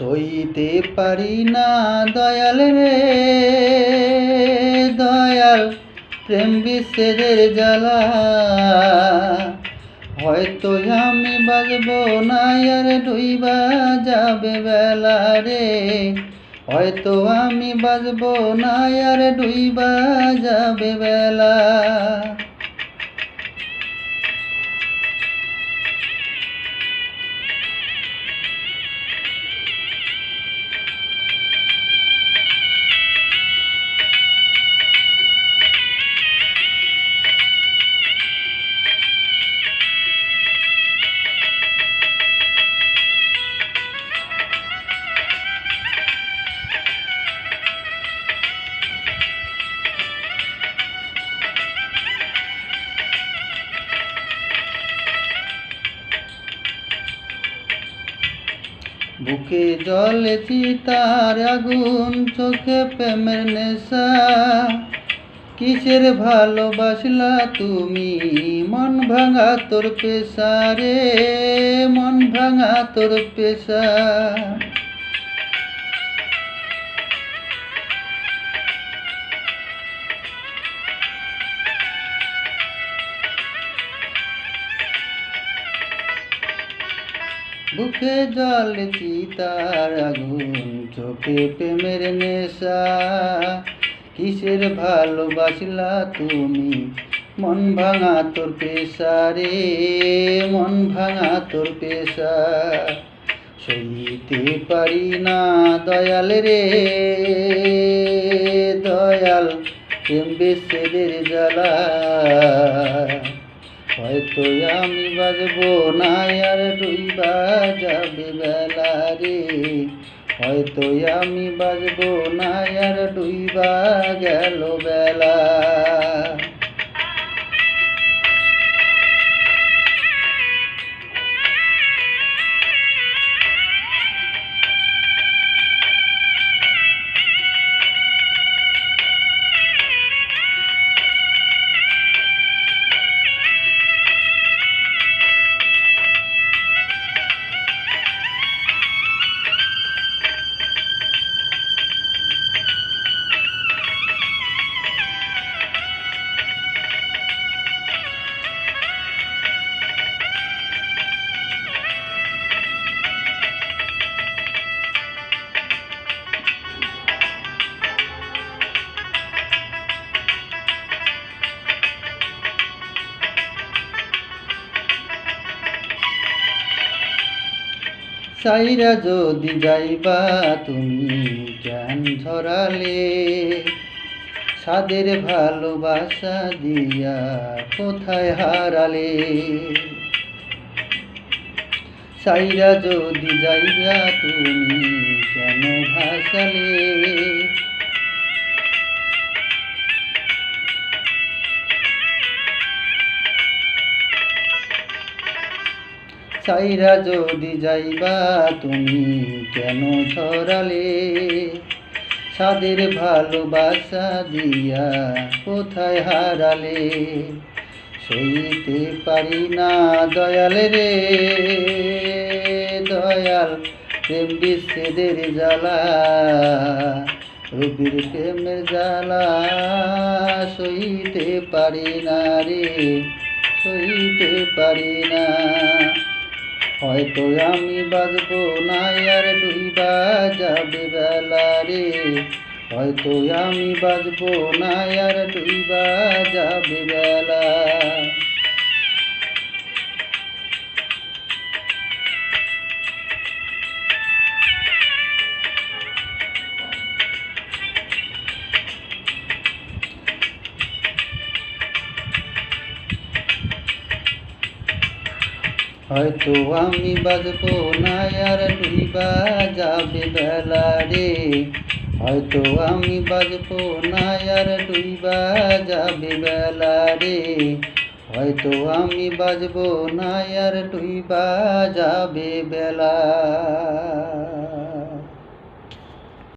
সইতে পারি না, দয়াল রে। দয়াল, প্রেম বিচ্ছেদের জ্বালা। হয়তো আমি বাজব না আর ডুইবা যাবে বেলা রে। হয়তো আমি বাজব না আর ডুইবা যাবে বেলা। বুকে জলে চিতার আগুন, চোখে প্রেমের নেশা। কিসের ভালোবাসলা তুমি? মন ভাঙা তোর পেশা রে, মন ভাঙা তোর পেশা। বুকে জল চিতার আগুন, চোখে প্রেমের নেশা। কিসের ভালোবাসলা তুমি? মন ভাঙা তোর পেশা রে, মন ভাঙা তোর পেশা। সইতে পারি না দয়াল রে, দয়াল প্রেম বেশেদের জ্বালা। হয়তো আমি বাজবো না, আর ডুইবা যাবে বেলা রে। হয়তো আমি বাজবো না, আর ডুইবা গেল বেলা। সাইরা যদি যাইবা, তুমি জ্ঞান ধরালে। সাদের ভালোবাসা দিয়া কোথায় হারালে? সাইরা যদি যাইবা, তুমি কেন ভাসালে? সাইরা যদি যাইবা, তুমি কেন ছড়ালে সাদের ভালোবাসা দিয়া কোথায় হারালে? সইতে পারি না দয়াল রে, দয়াল প্রেম বিচ্ছেদের জ্বালা রবির প্রেমের জ্বালা, সইতে পারি না রে, সইতে পারি না। হয়তো আমি বাজবো না, আর ডুইবা যাবে বেলা রে। হয়তো আমি বাজবো না, আর ডুইবা যাবে বেলা হয়তো আমি বাজবো না আর ডুইবা যাবে বেলা রে। হয়তো আমি বাজবো না আর ডুইবা যাবে বেলা রে। হয়তো আমি বাজবো না আর ডুইবা যাবে বেলা।